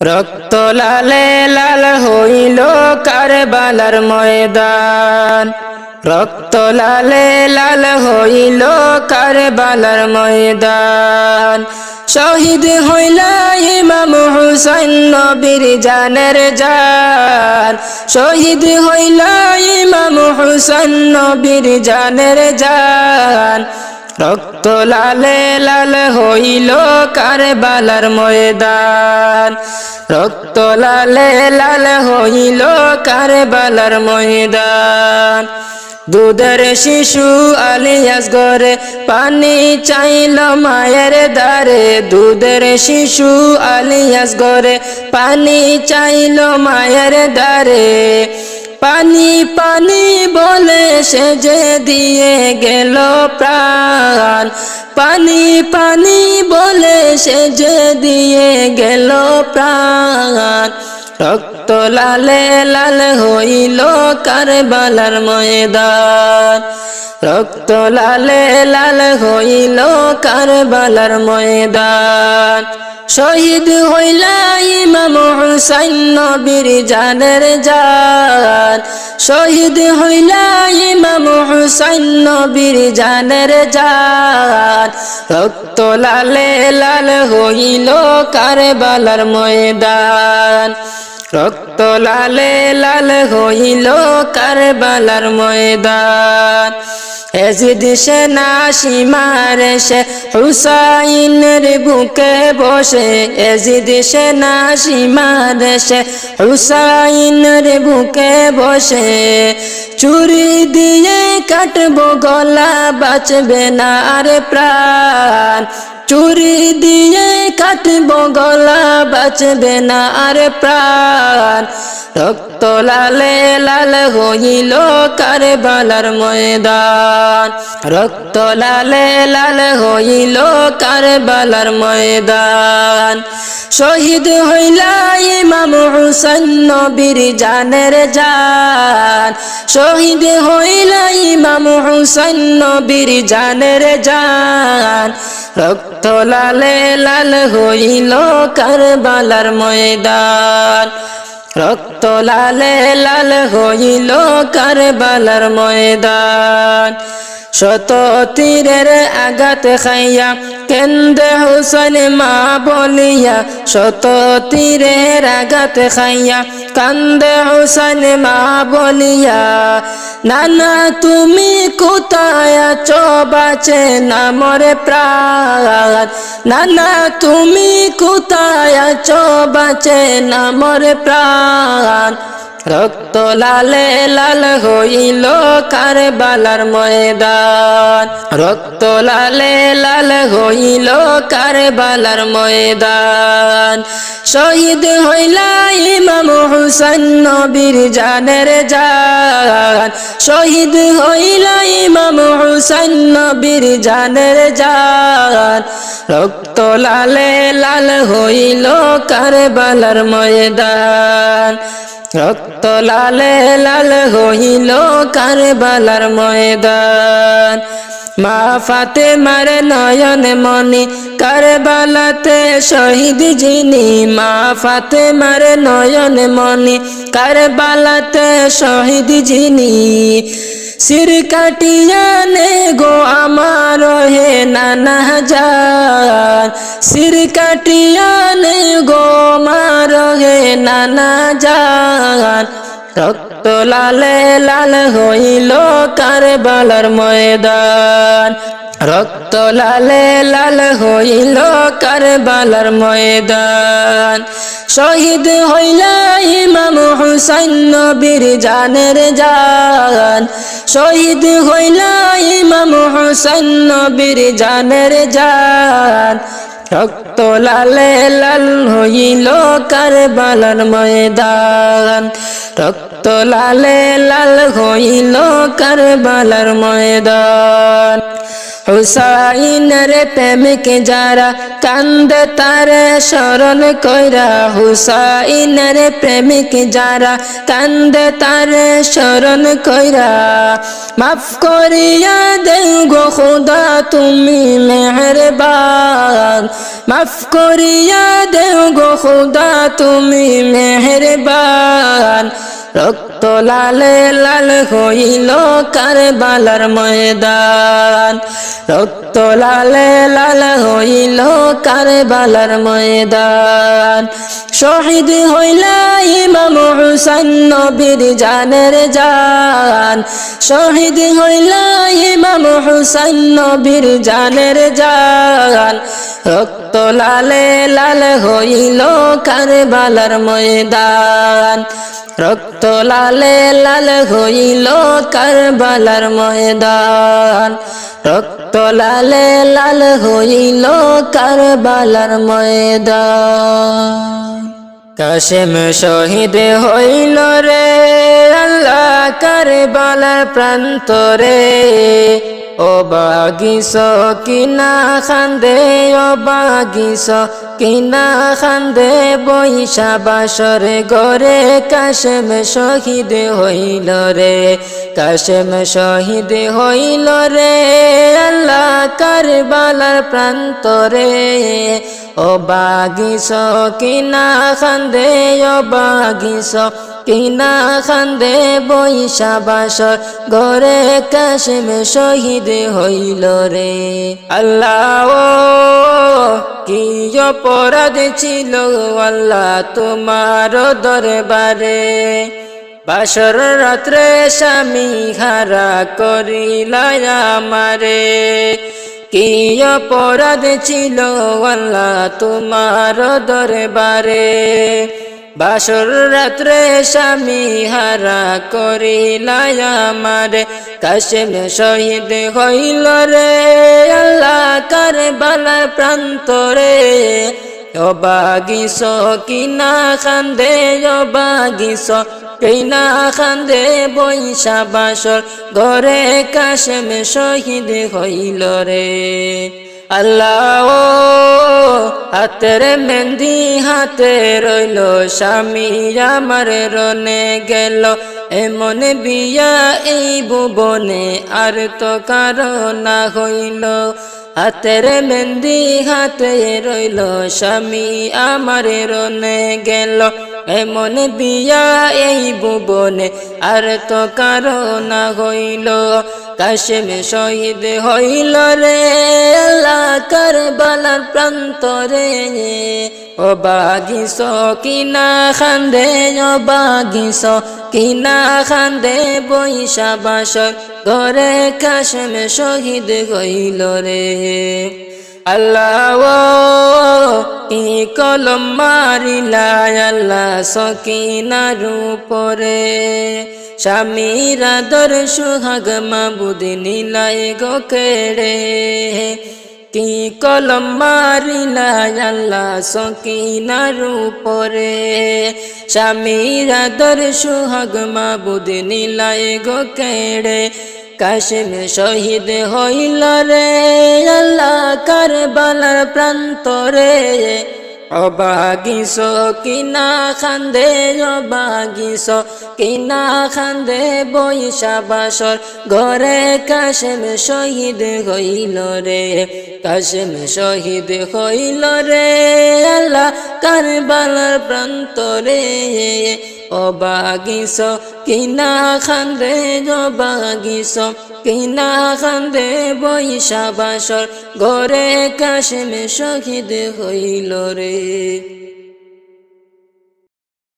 রক্ত লালে লাল হইল কারবালার ময়দান। রক্ত লালে লাল হইল কারবালার ময়দান। শহীদ হইল ইমাম হুসাইন নবীর জানের জান। শহীদ হইল ইমাম হুসাইন নবীর জানের জান। রক্ত লালে লাল হইল কারবালার ময়দান। রক্ত লালে লাল হইল কারবালার ময়দান। দুধের শিশু আলিয়াস গরে পানি চাইল মায়ের দারে দুধের শিশু আলিয়াস গরে পানি চাইল মায়ের দারে পানি পানি বলে সে যে দিয়ে গেল প্রাণ। পানি পানি বলে সে যে দিয়ে গেল প্রাণ। রক্ত লালে লাল হইল কারবালার ময়দান। রক্ত লালে লাল হইল কারবালার ময়দান। শহীদ হইলা ইমাম হুসাইন নবীর জানের জান। শহীদ হইলা ইমাম হুসাইন নবীর জানের জান। রক্ত লালে লাল হইল কারবালার ময়দান। রক্ত লালে লাল হইল কারবালার ময়দান। এজিদ সেনা সীমার সে হুসাইনের বুকে বসে। এজিদ সেনা সীমার সে হুসাইনের বুকে বসে। চুরি দিয়ে কাটবো গলা, বাঁচবে না আর প্রাণ। চুরি দিয়ে কাটব গলা, বাঁচবে না আর প্রাণ। রক্ত লালে লাল হইল কারবালার ময়দান। রক্ত লালে লাল হইল কারবালার ময়দান। শহীদ হইলা ইমাম হুসাইন নবীর জানের জান। শহীদ হইলা ইমাম হুসাইন নবীর জানের জান। রক্ত লালে লাল হইল কারবালার ময়দান। রক্ত লালে লাল হইল কারবালার ময়দান। শত তীরের আঘাত খাইয়া কেন্দ্রে হুসেন মা বলিয়া, শত তীরের আঘাত খাইয়া কান্দে হুসেন মা বলিয়া, নানা, তুমি কোথায় আছো? বাঁচে না মরে প্রাণ। নানা, তুমি কোথায় আছো? বাঁচে না মরে প্রাণ। রক্ত লালে লাল হইল কারবালার ময়দান। রক্ত লালে লাল হইল কারবালার ময়দান। শহীদ হইলা ইমাম হুসাইন নবীর জানের জান। শহীদ হইলা ইমাম হুসাইন নবীর জানের জান। রক্ত লালে লাল হইল কারবালার ময়দান। রক্ত লালে লাল হইল কারবালার ময়দান। মা ফাতে মারে নয়ন মনি কারবালাতে শহীদ যিনি। মা ফাতে মারে নয়ন মনি কারবালাতে শহীদ যিনি। সির কাটিয়ানে গো আমার হে নানা যান সির কাটিয়ানে গো মার হে নানা যান রক্ত লালে লাল হইল কারবালার ময়দান। রক্ত লালে লাল হইল কারবালার ময়দান। শহীদ হইলা ইমাম হুসাইন নবীর জানের জান। শহীদ হইলা ইমাম হুসাইন নবীর জানের জান। রক্ত লালে লাল হইল কারবালার ময়দান। রক্ত রক্ত লালে লাল হইল কারবালার ময়দান। হুসাইনের প্রেমিক যারা কান্দে তারে স্মরণ কইরা, হুসাইনের প্রেমিক যারা কান্দে তারে স্মরণ কইরা, মাফ করিয়া দেও গো খুদা, তুমি মেহরবান। মাফ করিয়া দেও গো খুদা তুমি মেহরবান। রক্ত লালে লাল হইল কারবালার ময়দান। রক্ত লালে লাল হইল কারবালার ময়দান। শহীদ হইলা ইমাম হুসাইন নবীর জানের জান। শহীদ হইলা ইমাম হুসাইন নবীর জানের জান। রক্ত লালে লাল হইল কারবালার ময়দান। রক্ত লালে লাল হইল কারবালার ময়দান। রক্ত লালে লাল হইল কারবালার ময়দান। কাশেম শহীদ হইল রে, আল্লাহ কারবালার প্রান্তরে। ও বাগিস কিনা খান্দে, ও বাগিস কিনা খান্দে বৈশা বাসরে গরে কাশেম শহীদ হইল রে। কাশেম শহীদ হইল রে, আল্লাহ কারবালার প্রান্তরে। ও বাগিস কিনা খান্দে, ও বাগিস কিনা খান্দে বৈশা বাসর গরে কাশেম শহীদ হইল রে। আল্লাহ কি অপরাধ ছিল, আল্লাহ তোমার দরবারে। বাসর রাত্রে স্বামী হারা করিলায় আমারে। কি অপরাধ ছিল আল্লাহ তোমার দরবারে। বাসর রাত্রে স্বামী হারা করিলায় আমারে। কাশেম শহীদ হইল রে আল্লাহ কার বালা প্রান্তরে। অবাগিস কিনা খান্দে, অবাগিস কিনা খান্দে বৈশা বাসর, ঘরে কাশেম শহীদ হইল রে। আল্লাহ হাতের মেহেন্দি হাতে রইল, স্বামী আমার রনে গেল। এমন বিয়া এই ভুবনে আর তো কারও না হইল। হাতের মেহেন্দি হাতে রইল, স্বামী আমার রনে গেল। এমন বিয়া এই ভুবনে আর তো কারও না হইল। কাশেম শহীদ হইল রে, আল্লাহ কারবালার প্রান্তরে। ও বাগিস কিনা খান্দে, ও বাগিস কিনা খান্দে বৈশা বাসর। ঘরে কাশেম শহীদ হইল রে। আল্লাহ, কি কলম মারিলা আল্লাহ সকিনার উপরে। স্বামীর আদর সুহাগ মাবুদ নীলাই গো কি কলম মারিলা আল্লাহ সকিনার উপরে। স্বামীর আদর সুহাগ মাবুদ নীলাই গো কাশেম শহীদ হইল রে। আল্লাহ কারবালার প্রান্তরে। অবাগিস কিনা খান্দে অবাগিস কিনা খান্দে বৈশা বাসর ঘরে কাশেম শহীদ হইল রে। কাশেম শহীদ হইল রে। আল্লাহ কারবালার প্রান্তরে। অবাগিস কিনা খান্দে অবাগিস কিনা খান্দে বৈশা বাসর কাশেমে শহীদ হইল রে।